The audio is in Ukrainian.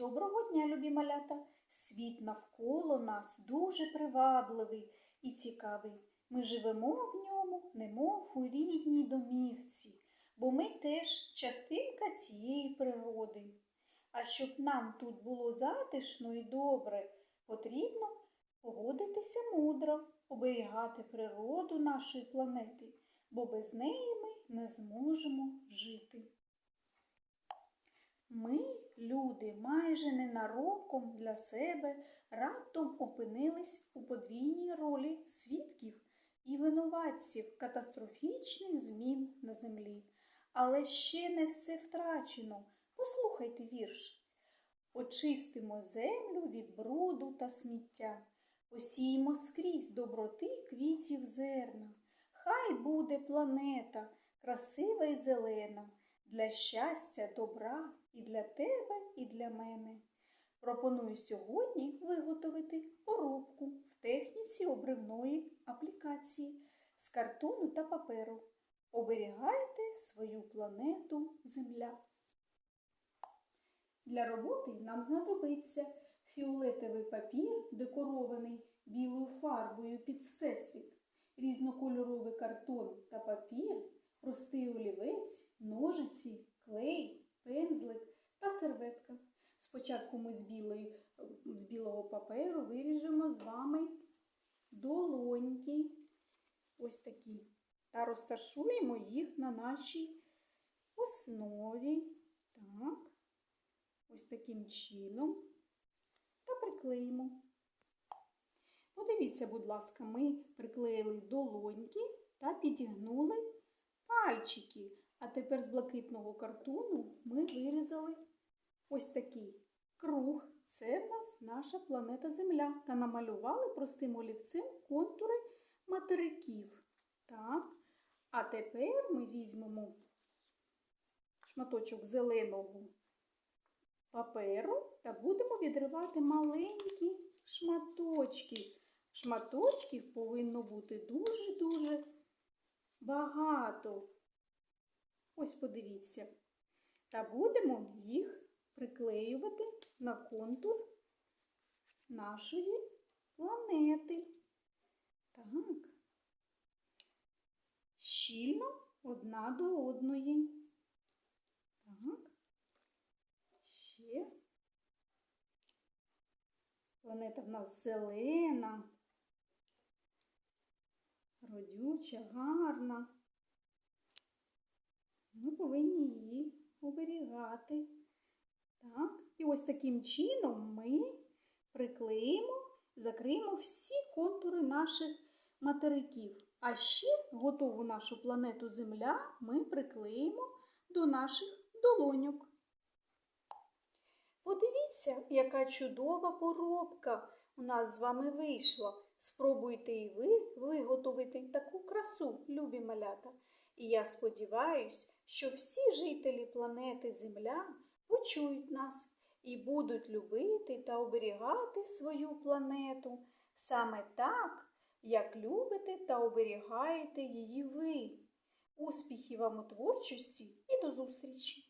Доброго дня, любі малята! Світ навколо нас дуже привабливий і цікавий. Ми живемо в ньому, немов у рідній домівці, бо ми теж частинка цієї природи. А щоб нам тут було затишно і добре, потрібно поводитися мудро, оберігати природу нашої планети, бо без неї ми не зможемо жити. Ми, люди, майже ненароком для себе раптом опинились у подвійній ролі свідків і винуватців катастрофічних змін на землі. Але ще не все втрачено. Послухайте вірш. Очистимо землю від бруду та сміття, посіємо скрізь доброти квітів зерна. Хай буде планета красива і зелена, для щастя, добра і для тебе, і для мене. Пропоную сьогодні виготовити поробку в техніці обривної аплікації з картону та паперу. Оберігайте свою планету Земля. Для роботи нам знадобиться фіолетовий папір, декорований білою фарбою під всесвіт, різнокольоровий картон та папір, простий олівець, ножиці, клей, пензлик та серветка. Спочатку ми з, білої, з білого паперу виріжемо з вами долоньки, ось такі, та розташуємо їх на нашій основі. Так, ось таким чином та приклеїмо. Подивіться, будь ласка, ми приклеїли долоньки та підігнули пальчики. А тепер з блакитного картону ми вирізали ось такий круг. Це в нас наша планета Земля. Та намалювали простим олівцем контури материків. Так. А тепер ми візьмемо шматочок зеленого паперу та будемо відривати маленькі шматочки. Шматочків повинно бути дуже-дуже багато. Ось подивіться. Та будемо їх приклеювати на контур нашої планети. Так. Щільно одна до одної. Так. Ще. Планета в нас зелена, родюча, гарна. Ми повинні її оберігати. Так. І ось таким чином ми приклеїмо, закриємо всі контури наших материків. А ще готову нашу планету Земля ми приклеїмо до наших долоньок. Подивіться, яка чудова поробка у нас з вами вийшла. Спробуйте і ви виготовити таку красу, любі малята. І я сподіваюся, що всі жителі планети Земля почують нас і будуть любити та оберігати свою планету саме так, як любите та оберігаєте її ви. Успіхів вам у творчості і до зустрічі!